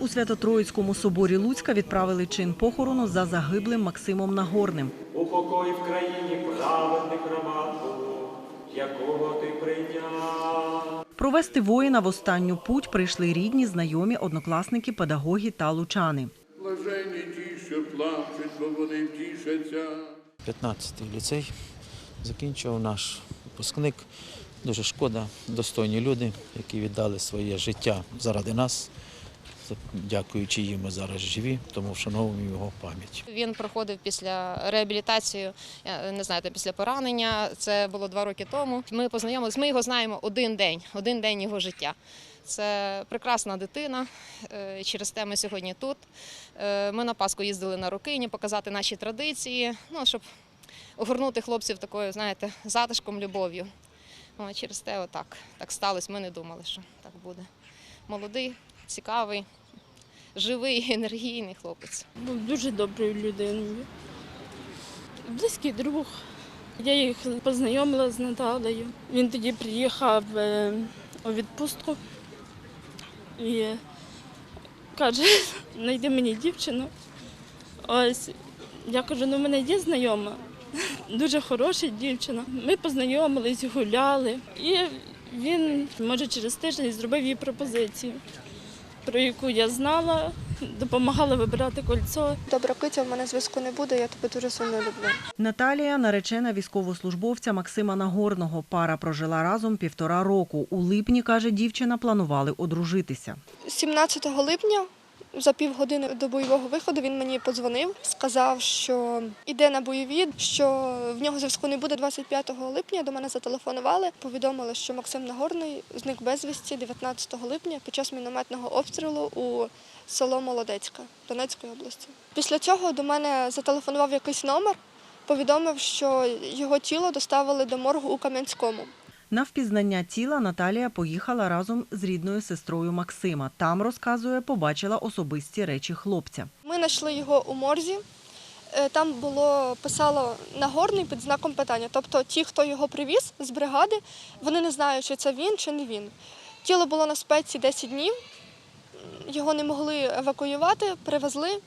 У Свято-Троїцькому соборі Луцька відправили чин похорону за загиблим Максимом Нагорним. Упокой в країні праведних раба якого ти прийняв. Провести воїна в останню путь прийшли рідні, знайомі, однокласники, педагоги та лучани. Блаженні ті, що плачуть, бо вони втішаться. 15-й ліцей закінчував наш випускник. Дуже шкода, достойні люди, які віддали своє життя заради нас. Дякуючи їм, ми зараз живі, тому вшановуємо його пам'ять. Він проходив після реабілітацію, я не знаю, після поранення. Це було два роки тому. Ми познайомились. Ми його знаємо один день, один день його життя. Це прекрасна дитина. е, Через те ми сьогодні тут. Е, Ми на Пасху їздили на Рокині, показати наші традиції, ну щоб огорнути хлопців такою, знаєте, затишком, любов'ю. О, Через те отак так сталося. Ми не думали, що так буде. Молодий, цікавий, живий, енергійний хлопець. Був дуже доброю людиною. Близький друг. Я їх познайомила з Наталею. Він тоді приїхав е, у відпустку і каже, знайди мені дівчину. Ось я кажу, ну в мене є знайома, дуже хороша дівчина. Ми познайомились, гуляли, і він, може, через тиждень зробив їй пропозицію, про яку я знала, допомагала вибирати кольцо. Добра киця, в мене зв'язку не буде, я тебе дуже сильно люблю. Наталія наречена військовослужбовця Максима Нагорного. Пара прожила разом півтора року. У липні, каже дівчина, планували одружитися. 17 липня, за півгодини до бойового виходу, він мені подзвонив, сказав, що йде на бойові, що в нього зв'язку не буде 25 липня. До мене зателефонували, повідомили, що Максим Нагорний зник безвісті 19 липня під час мінометного обстрілу у село Молодецьке Донецької області. Після цього до мене зателефонував якийсь номер, повідомив, що його тіло доставили до моргу у Кам'янському. На впізнання тіла Наталія поїхала разом з рідною сестрою Максима. Там, розказує, побачила особисті речі хлопця. Ми знайшли його у морзі. Е, Там було писало Нагорний під знаком питання. Тобто ті, хто його привіз з бригади, вони не знають, чи це він, чи не він. Тіло було на спеці 10 днів, його не могли евакуювати, привезли.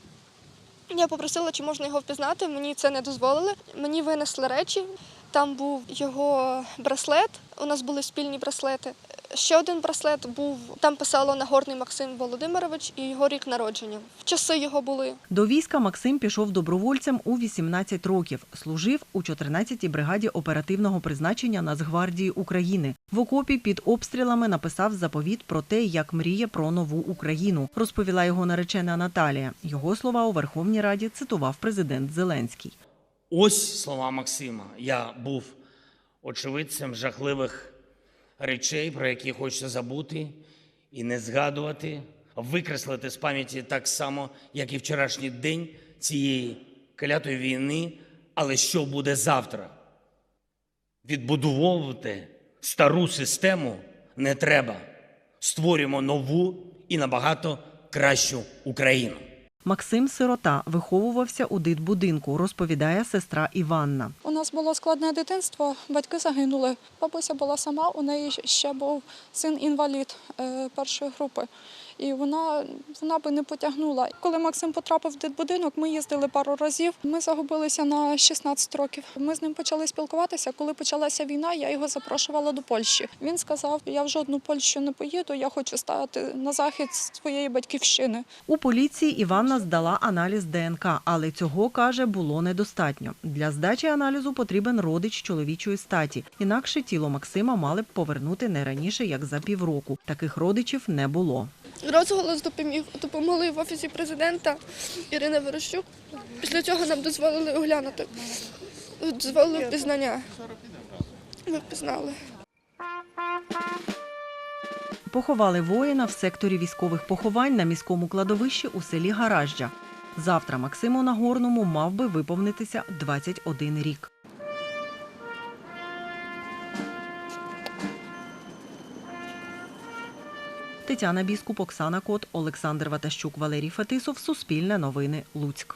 Я попросила, чи можна його впізнати. Мені це не дозволили. Мені винесли речі. Там був його браслет. У нас були спільні браслети. Ще один браслет був. Там писало Нагорний Максим Володимирович і його рік народження. В часи його були. До війська Максим пішов добровольцем у 18 років. Служив у 14-й бригаді оперативного призначення Нацгвардії України. В окопі під обстрілами написав заповіт про те, як мріє про нову Україну. Розповіла його наречена Наталія. Його слова у Верховній Раді цитував президент Зеленський. Ось слова Максима. Я був очевидцем жахливих речей, про які хочеться забути і не згадувати, викреслити з пам'яті так само, як і вчорашній день цієї клятої війни. Але що буде завтра? Відбудовувати стару систему не треба. Створюємо нову і набагато кращу Україну. Максим Сирота виховувався у дитбудинку, розповідає сестра Іванна. У нас було складне дитинство, батьки загинули. Бабуся була сама, у неї ще був син інвалід е, першої групи. І вона, вона би не потягнула. Коли Максим потрапив в дитбудинок, ми їздили пару разів. Ми загубилися на 16 років. Ми з ним почали спілкуватися. Коли почалася війна, я його запрошувала до Польщі. Він сказав: я в жодну Польщу не поїду, я хочу стати на захід своєї батьківщини. У поліції Іванна здала аналіз ДНК, але цього каже було недостатньо. Для здачі аналізу потрібен родич чоловічої статі. Інакше тіло Максима мали б повернути не раніше як за півроку. Таких родичів не було. Розголос допоміг допомогли в офісі президента Ірина Верещук. Після цього нам дозволили оглянути. Дозволили впізнання. Ми впізнали. Поховали воїна в секторі військових поховань на міському кладовищі у селі Гаражджа. Завтра Максиму Нагорному мав би виповнитися 21 рік. Тетяна Біскуп, Оксана Кот, Олександр Ватащук, Валерій Фетисов. Суспільне новини. Луцьк.